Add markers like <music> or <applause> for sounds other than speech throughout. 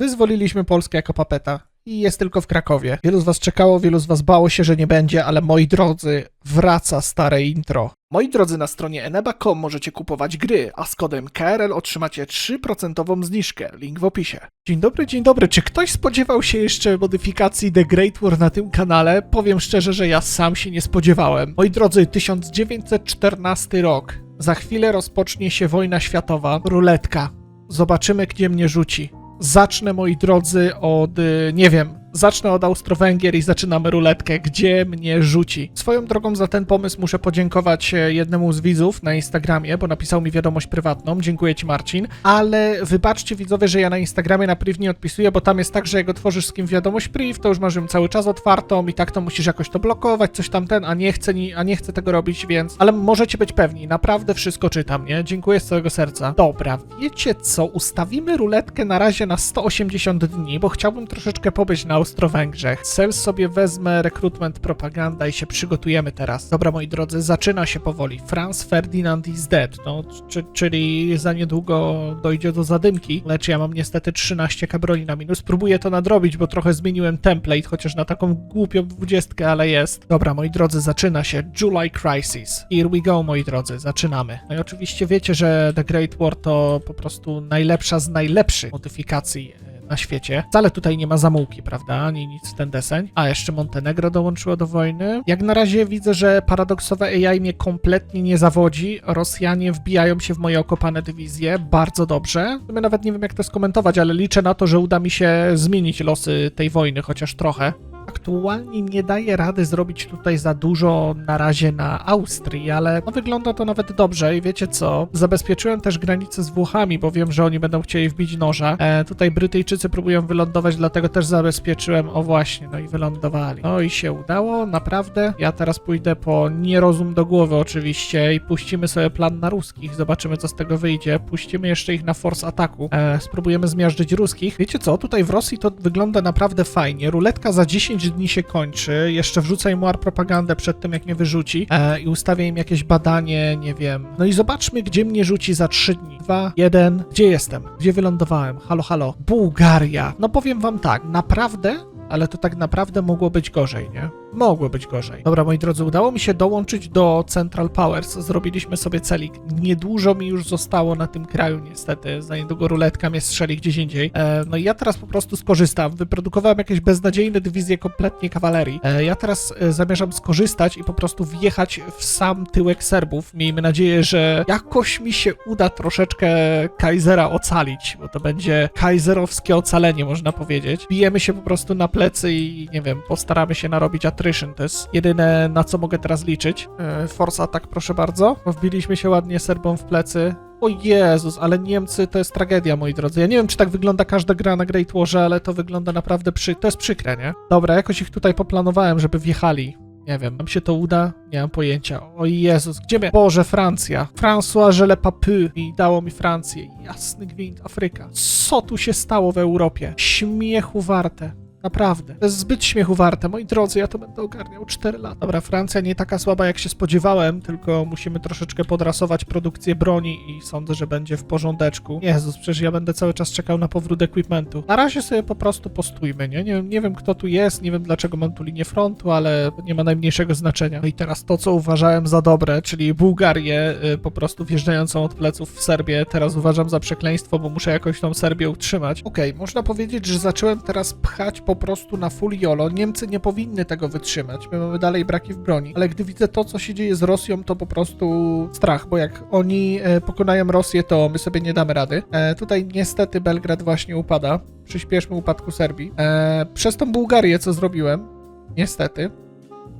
Wyzwoliliśmy Polskę jako papeta i jest tylko w Krakowie. Wielu z was czekało, wielu z was bało się, że nie będzie, ale moi drodzy, wraca stare intro. Moi drodzy, na stronie eneba.com możecie kupować gry, a z kodem KRL otrzymacie 3% zniżkę. Link w opisie. Dzień dobry, dzień dobry. Czy ktoś spodziewał się jeszcze modyfikacji The Great War na tym kanale? Powiem szczerze, że ja sam się nie spodziewałem. Moi drodzy, 1914 rok. Za chwilę rozpocznie się wojna światowa. Ruletka. Zobaczymy, gdzie mnie rzuci. Zacznę, moi drodzy, od, y, nie wiem, zacznę od Austro-Węgier i zaczynamy ruletkę, gdzie mnie rzuci. Swoją drogą za ten pomysł muszę podziękować e, jednemu z widzów na Instagramie, bo napisał mi wiadomość prywatną. Dziękuję ci, Marcin. Ale wybaczcie widzowie, że ja na Instagramie na priv nie odpisuję, bo tam jest tak, że jak otworzysz z kim wiadomość priv, to już masz ją cały czas otwartą i tak to musisz jakoś to blokować, coś tam ten, a nie chcę, a nie chcę tego robić, więc... Ale możecie być pewni, naprawdę wszystko czytam, nie? Dziękuję z całego serca. Dobra, wiecie co? Ustawimy ruletkę na razie na 180 dni, bo chciałbym troszeczkę pobyć na Austro-Węgrzech. Cel sobie wezmę rekrutment propaganda i się przygotujemy teraz. Dobra, moi drodzy, zaczyna się powoli. Franz Ferdinand is dead, no, czy, czyli za niedługo dojdzie do zadymki, lecz ja mam niestety 13 kabroli na minus. Próbuję to nadrobić, bo trochę zmieniłem template, chociaż na taką głupią dwudziestkę, ale jest. Dobra, moi drodzy, zaczyna się July Crisis. Here we go, moi drodzy, zaczynamy. No i oczywiście wiecie, że The Great War to po prostu najlepsza z najlepszych modyfikacji na świecie. Wcale tutaj nie ma zamułki, prawda? Ani nic w ten deseń. A jeszcze Montenegro dołączyło do wojny. Jak na razie widzę, że paradoksowe AI mnie kompletnie nie zawodzi. Rosjanie wbijają się w moje okopane dywizje. Bardzo dobrze. My nawet nie wiem, jak to skomentować, ale liczę na to, że uda mi się zmienić losy tej wojny, chociaż trochę. Aktualnie nie daję rady zrobić tutaj za dużo na razie na Austrii, ale no wygląda to nawet dobrze i wiecie co? Zabezpieczyłem też granicę z Włochami, bo wiem, że oni będą chcieli wbić noża. E, tutaj Brytyjczycy próbują wylądować, dlatego też zabezpieczyłem. O właśnie, no i wylądowali. No i się udało, naprawdę. Ja teraz pójdę po nierozum do głowy oczywiście i puścimy sobie plan na ruskich. Zobaczymy, co z tego wyjdzie. Puścimy jeszcze ich na force ataku. E, spróbujemy zmiażdżyć ruskich. Wiecie co? Tutaj w Rosji to wygląda naprawdę fajnie. Ruletka za 10 dni się kończy. Jeszcze wrzucę im war propagandę przed tym, jak mnie wyrzuci. E, I ustawię im jakieś badanie, nie wiem. No i zobaczmy, gdzie mnie rzuci za 3 dni. 2, 1. Gdzie jestem? Gdzie wylądowałem? Halo, halo. Bułgaria. No powiem wam tak, naprawdę ale to tak naprawdę mogło być gorzej, nie? Mogło być gorzej. Dobra, moi drodzy, udało mi się dołączyć do Central Powers. Zrobiliśmy sobie celik. Niedużo mi już zostało na tym kraju, niestety. Za niedługo ruletka mnie strzeli gdzieś indziej. E, no i ja teraz po prostu skorzystam. Wyprodukowałem jakieś beznadziejne dywizje kompletnie kawalerii. E, ja teraz e, zamierzam skorzystać i po prostu wjechać w sam tyłek Serbów. Miejmy nadzieję, że jakoś mi się uda troszeczkę Kaisera ocalić, bo to będzie kaiserowskie ocalenie, można powiedzieć. Bijemy się po prostu na plecy i nie wiem, postaramy się narobić attrition. To jest jedyne, na co mogę teraz liczyć. E, Force proszę bardzo. Wbiliśmy się ładnie Serbom w plecy. O Jezus, ale Niemcy to jest tragedia, moi drodzy. Ja nie wiem, czy tak wygląda każda gra na Great Warze, ale to wygląda naprawdę przy... To jest przykre, nie? Dobra, jakoś ich tutaj poplanowałem, żeby wjechali. Nie wiem, nam się to uda? Nie mam pojęcia. O Jezus, gdzie mnie? Boże, Francja. François Gele Papy i dało mi Francję. Jasny gwint, Afryka. Co tu się stało w Europie? Śmiechu warte. Naprawdę. To jest zbyt śmiechu warte. Moi drodzy, ja to będę ogarniał 4 lata. Dobra, Francja nie taka słaba, jak się spodziewałem, tylko musimy troszeczkę podrasować produkcję broni i sądzę, że będzie w porządeczku. Jezus, przecież ja będę cały czas czekał na powrót equipmentu. Na razie sobie po prostu postójmy, nie? Nie, nie wiem, kto tu jest, nie wiem, dlaczego mam tu linię frontu, ale nie ma najmniejszego znaczenia. No i teraz to, co uważałem za dobre, czyli Bułgarię, y, po prostu wjeżdżającą od pleców w Serbię, teraz uważam za przekleństwo, bo muszę jakoś tą Serbię utrzymać. Okej, można powiedzieć, że zacząłem teraz pchać po prostu na full YOLO. Niemcy nie powinny tego wytrzymać. My mamy dalej braki w broni. Ale gdy widzę to, co się dzieje z Rosją, to po prostu strach, bo jak oni e, pokonają Rosję, to my sobie nie damy rady. E, tutaj niestety Belgrad właśnie upada. Przyspieszmy upadku Serbii. E, przez tą Bułgarię, co zrobiłem, niestety,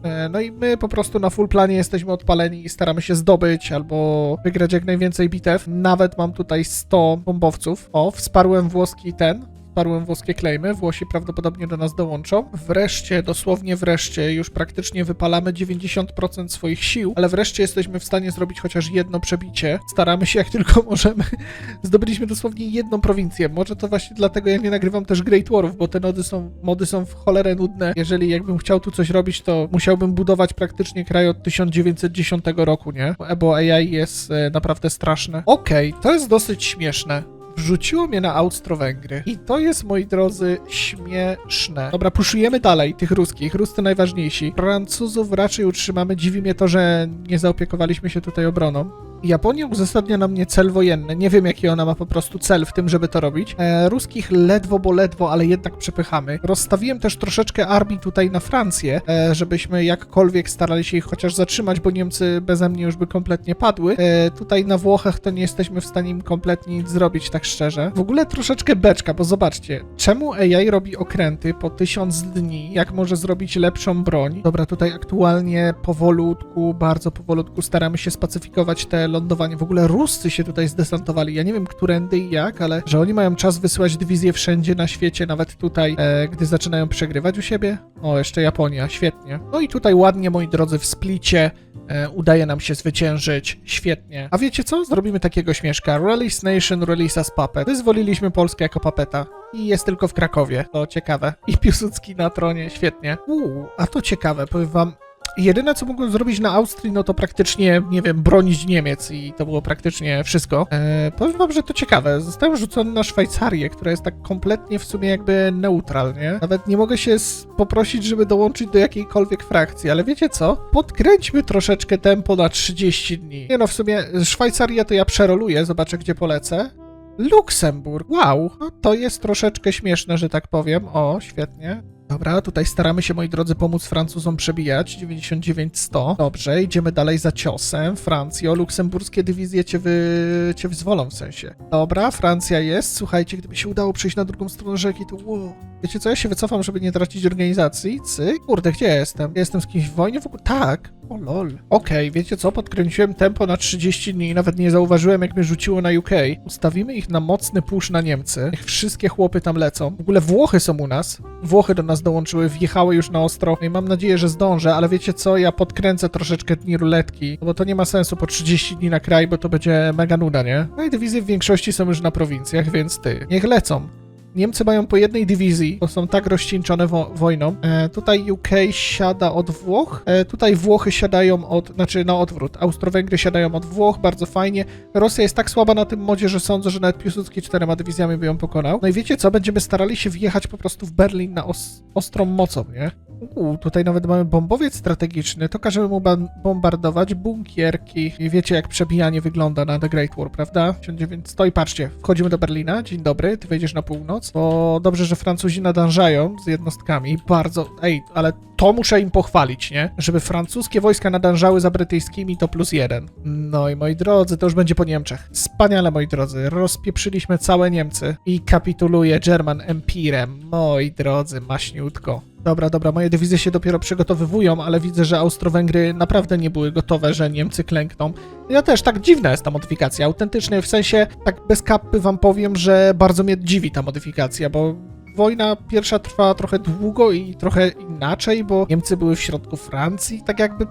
E, No i my po prostu na full planie jesteśmy odpaleni i staramy się zdobyć albo wygrać jak najwięcej bitew. Nawet mam tutaj 100 bombowców. O, wsparłem włoski ten. Wsparłem włoskie klejmy, Włosi prawdopodobnie do nas dołączą. Wreszcie, dosłownie wreszcie, już praktycznie wypalamy 90% swoich sił, ale wreszcie jesteśmy w stanie zrobić chociaż jedno przebicie. Staramy się jak tylko możemy. <laughs> Zdobyliśmy dosłownie jedną prowincję. Może to właśnie dlatego ja nie nagrywam też Great Warów, bo te nody są, mody są w cholerę nudne. Jeżeli jakbym chciał tu coś robić, to musiałbym budować praktycznie kraj od 1910 roku, nie? Bo AI jest e, naprawdę straszne. Okej, to jest dosyć śmieszne. Wrzuciło mnie na Austro-Węgry. I to jest, moi drodzy, śmieszne. Dobra, puszujemy dalej tych ruskich. Ruscy najważniejsi. Francuzów raczej utrzymamy. Dziwi mnie to, że nie zaopiekowaliśmy się tutaj obroną. Japonia uzasadnia na mnie cel wojenny. Nie wiem, jaki ona ma po prostu cel w tym, żeby to robić. E, ruskich ledwo, bo ledwo, ale jednak przepychamy. Rozstawiłem też troszeczkę armii tutaj na Francję, e, żebyśmy jakkolwiek starali się ich chociaż zatrzymać, bo Niemcy beze mnie już by kompletnie padły. E, tutaj na Włochach to nie jesteśmy w stanie im kompletnie nic zrobić, tak szczerze. W ogóle troszeczkę beczka, bo zobaczcie, czemu AI robi okręty po tysiąc dni, jak może zrobić lepszą broń? Dobra, tutaj aktualnie powolutku, bardzo powolutku staramy się spacyfikować te lądowanie. W ogóle Ruscy się tutaj zdesantowali. Ja nie wiem, którędy i jak, ale że oni mają czas wysyłać dywizje wszędzie na świecie, nawet tutaj, e, gdy zaczynają przegrywać u siebie. O, jeszcze Japonia, świetnie. No i tutaj ładnie, moi drodzy, w splicie e, udaje nam się zwyciężyć. Świetnie. A wiecie co? Zrobimy takiego śmieszka. Release Nation, release as puppet. Wyzwoliliśmy Polskę jako papeta. I jest tylko w Krakowie. To ciekawe. I Piłsudski na tronie, świetnie. Uuu, a to ciekawe, powiem wam, Jedyne, co mogłem zrobić na Austrii, no to praktycznie, nie wiem, bronić Niemiec i to było praktycznie wszystko. E, powiem wam, że to ciekawe. Zostałem rzucony na Szwajcarię, która jest tak kompletnie w sumie jakby neutral, nie? Nawet nie mogę się poprosić, żeby dołączyć do jakiejkolwiek frakcji, ale wiecie co? Podkręćmy troszeczkę tempo na 30 dni. Nie no, w sumie Szwajcarię to ja przeroluję, zobaczę gdzie polecę. Luksemburg, wow, no to jest troszeczkę śmieszne, że tak powiem. O, świetnie. Dobra, tutaj staramy się, moi drodzy, pomóc Francuzom przebijać. 99-100. Dobrze, idziemy dalej za ciosem. Francjo, luksemburskie dywizje cię, wy... cię wyzwolą w sensie. Dobra, Francja jest. Słuchajcie, gdyby się udało przejść na drugą stronę rzeki, to wow. Wiecie co, ja się wycofam, żeby nie tracić organizacji. Cyk. Kurde, gdzie jestem? Jestem z kimś w wojnie w ogóle? Tak. O lol. Okej, wiecie co, podkręciłem tempo na 30 dni i nawet nie zauważyłem, jak mnie rzuciło na UK. Ustawimy ich na mocny push na Niemcy. Niech wszystkie chłopy tam lecą. W ogóle Włochy są u nas. Włochy do nas dołączyły, wjechały już na ostro. No i mam nadzieję, że zdążę, ale wiecie co, ja podkręcę troszeczkę dni ruletki, bo to nie ma sensu po 30 dni na kraj, bo to będzie mega nuda, nie? No i dywizje w większości są już na prowincjach, więc ty, niech lecą. Niemcy mają po jednej dywizji, bo są tak rozcieńczone wo wojną. E, tutaj UK siada od Włoch, e, tutaj Włochy siadają od, znaczy na odwrót, Austro-Węgry siadają od Włoch, bardzo fajnie. Rosja jest tak słaba na tym modzie, że sądzę, że nawet Piłsudski czterema dywizjami by ją pokonał. No i wiecie co, będziemy starali się wjechać po prostu w Berlin na os ostrą mocą, nie? Tutaj nawet mamy bombowiec strategiczny, to każemy mu bombardować bunkierki. I wiecie, jak przebijanie wygląda na The Great War, prawda? 1900 i patrzcie, wchodzimy do Berlina, dzień dobry, ty wejdziesz na północ, bo dobrze, że Francuzi nadążają z jednostkami, bardzo, ej, ale to muszę im pochwalić, nie? Żeby francuskie wojska nadążały za brytyjskimi, to plus jeden. No i moi drodzy, to już będzie po Niemczech. Wspaniale, moi drodzy, rozpieprzyliśmy całe Niemcy i kapituluje German Empirem. Moi drodzy, maśniutko. Dobra, dobra, moje dywizje się dopiero przygotowywują, ale widzę, że Austro-Węgry naprawdę nie były gotowe, że Niemcy klękną. Ja też, tak dziwna jest ta modyfikacja, autentycznie, w sensie, tak bez kapy wam powiem, że bardzo mnie dziwi ta modyfikacja, bo wojna pierwsza trwała trochę długo i trochę inaczej, bo Niemcy były w środku Francji, tak jakby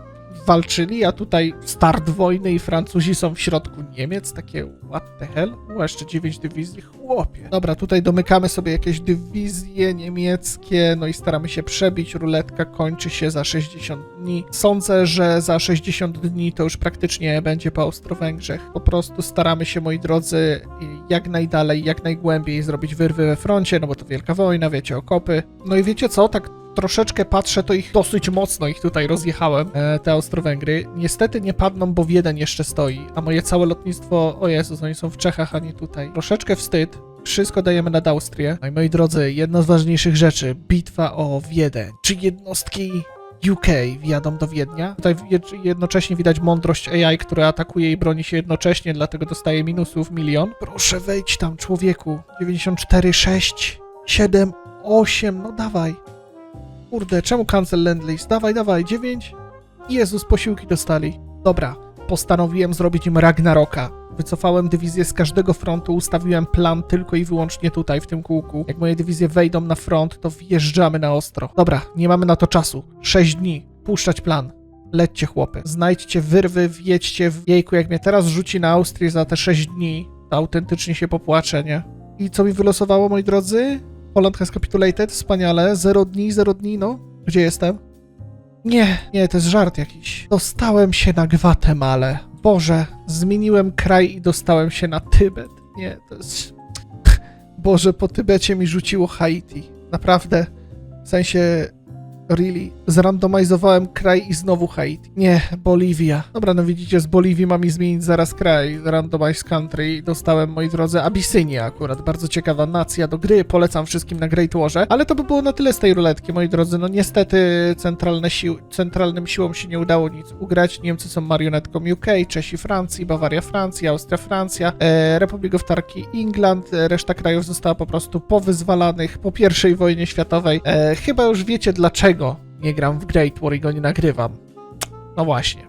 walczyli, a tutaj start wojny i Francuzi są w środku Niemiec, takie what the hell? U, jeszcze 9 dywizji, chłopie. Dobra, tutaj domykamy sobie jakieś dywizje niemieckie, no i staramy się przebić, ruletka kończy się za 60 dni. Sądzę, że za 60 dni to już praktycznie będzie po Austro-Węgrzech. Po prostu staramy się, moi drodzy, jak najdalej, jak najgłębiej zrobić wyrwy we froncie, no bo to wielka wojna, wiecie, okopy. No i wiecie co, tak troszeczkę patrzę, to ich dosyć mocno ich tutaj rozjechałem, e, te Austro-Węgry. Niestety nie padną, bo Wiedeń jeszcze stoi, a moje całe lotnictwo, o Jezus, oni są w Czechach, a nie tutaj. Troszeczkę wstyd. Wszystko dajemy nad Austrię. No i moi drodzy, jedna z ważniejszych rzeczy, bitwa o Wiedeń. Czy jednostki UK wjadą do Wiednia. Tutaj je- jednocześnie widać mądrość AI, która atakuje i broni się jednocześnie, dlatego dostaje minusów milion. Proszę wejdź tam, człowieku. 94, 6, 7, 8, no dawaj. Kurde, czemu cancel land lease? Dawaj, dawaj, 9. Jezus, posiłki dostali. Dobra, postanowiłem zrobić im Ragnaroka. Wycofałem dywizję z każdego frontu, ustawiłem plan tylko i wyłącznie tutaj, w tym kółku. Jak moje dywizje wejdą na front, to wjeżdżamy na ostro. Dobra, nie mamy na to czasu. 6 dni. Puszczać plan. Lećcie, chłopy. Znajdźcie wyrwy, wjedźcie w jejku. Jak mnie teraz rzuci na Austrię za te 6 dni, to autentycznie się popłaczę, nie? I co mi wylosowało, moi drodzy? Poland has capitulated, wspaniale. 0 dni, 0 dni, no. Gdzie jestem? Nie, nie, to jest żart jakiś. Dostałem się na Gwatemalę. Boże, zmieniłem kraj i dostałem się na Tybet. Nie, to jest... <laughs> Boże, po Tybecie mi rzuciło Haiti. Naprawdę. W sensie, really. Zrandomizowałem kraj i znowu Haiti. Nie, Boliwia. Dobra, no widzicie, z Boliwii mam mi zmienić zaraz kraj. Randomize country i dostałem, moi drodzy, Abysynię akurat. Bardzo ciekawa nacja do gry. Polecam wszystkim na Great Warze. Ale to by było na tyle z tej ruletki, moi drodzy. No niestety centralne centralnym siłom się nie udało nic ugrać. Niemcy są marionetką UK, Czesi Francji, Bawaria Francja, Austria Francja, e, Republic of Turkey England. E, reszta krajów została po prostu powyzwalanych po I wojnie światowej. E, chyba już wiecie nie gram w Great War i go nie nagrywam. No właśnie.